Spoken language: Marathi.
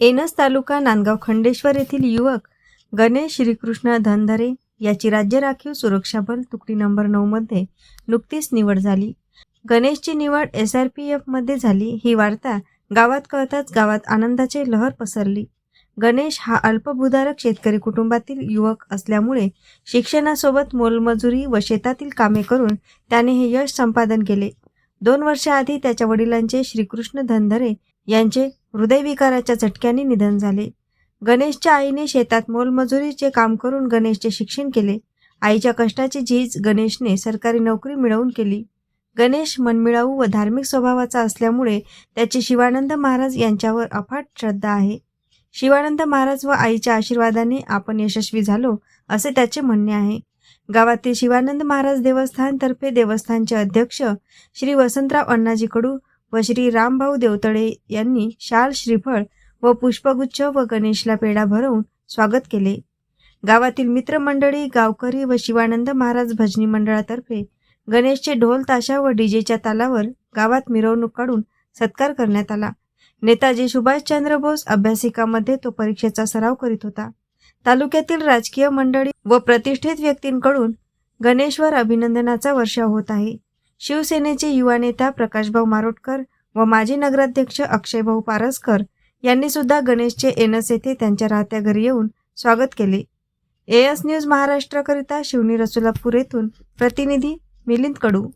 एनस तालुका नांदगाव खंडेश्वर येथील युवक गणेश श्रीकृष्ण धनधरे याची राज्य राखीव सुरक्षा बल तुकडी नंबर नऊमध्ये नुकतीच निवड झाली. गणेशची निवड एस आर पी एफमध्ये झाली. ही वार्ता गावात कळताच गावात आनंदाचे लहर पसरली. गणेश हा अल्पभूधारक शेतकरी कुटुंबातील युवक असल्यामुळे शिक्षणासोबत मोलमजुरी व शेतातील कामे करून त्याने हे यश संपादन केले. दोन वर्षाआधी त्याच्या वडिलांचे श्रीकृष्ण धनधरे यांचे हृदयविकाराच्या झटक्याने निधन झाले. गणेशच्या आईने शेतात मोलमजुरीचे काम करून गणेशचे शिक्षण केले. आईच्या कष्टाची झीज गणेशने सरकारी नोकरी मिळवून केली. गणेश मनमिळाऊ व धार्मिक स्वभावाचा असल्यामुळे त्याची शिवानंद महाराज यांच्यावर अफाट श्रद्धा आहे. शिवानंद महाराज व आईच्या आशीर्वादाने आपण यशस्वी झालो असे त्याचे म्हणणे आहे. गावातील शिवानंद महाराज देवस्थानतर्फे देवस्थानचे अध्यक्ष श्री वसंतराव अण्णाजी कडू व श्री रामभाऊ देवतळे यांनी शाल श्रीफळ व पुष्पगुच्छ व गणेशला पेढा भरवून स्वागत केले. गावातील मित्रमंडळी गावकरी व शिवानंद महाराज भजनी मंडळातर्फे गणेशचे ढोल ताशा व डीजेच्या तालावर गावात मिरवणूक काढून सत्कार करण्यात आला. नेताजी सुभाषचंद्र बोस अभ्यासिकामध्ये तो परीक्षेचा सराव करीत होता. तालुक्यातील राजकीय मंडळी व प्रतिष्ठित व्यक्तींकडून गणेशवर अभिनंदनाचा वर्षाव होत आहे. शिवसेनेचे युवा नेता प्रकाशभाऊ मारोटकर व माजी नगराध्यक्ष अक्षयभाऊ पारसकर यांनी सुद्धा गणेशचे एनस येथे त्यांच्या राहत्या घरी येऊन स्वागत केले. एएस न्यूज महाराष्ट्राकरिता शिवनी रसुलापूर येथून प्रतिनिधी मिलिंद कडू.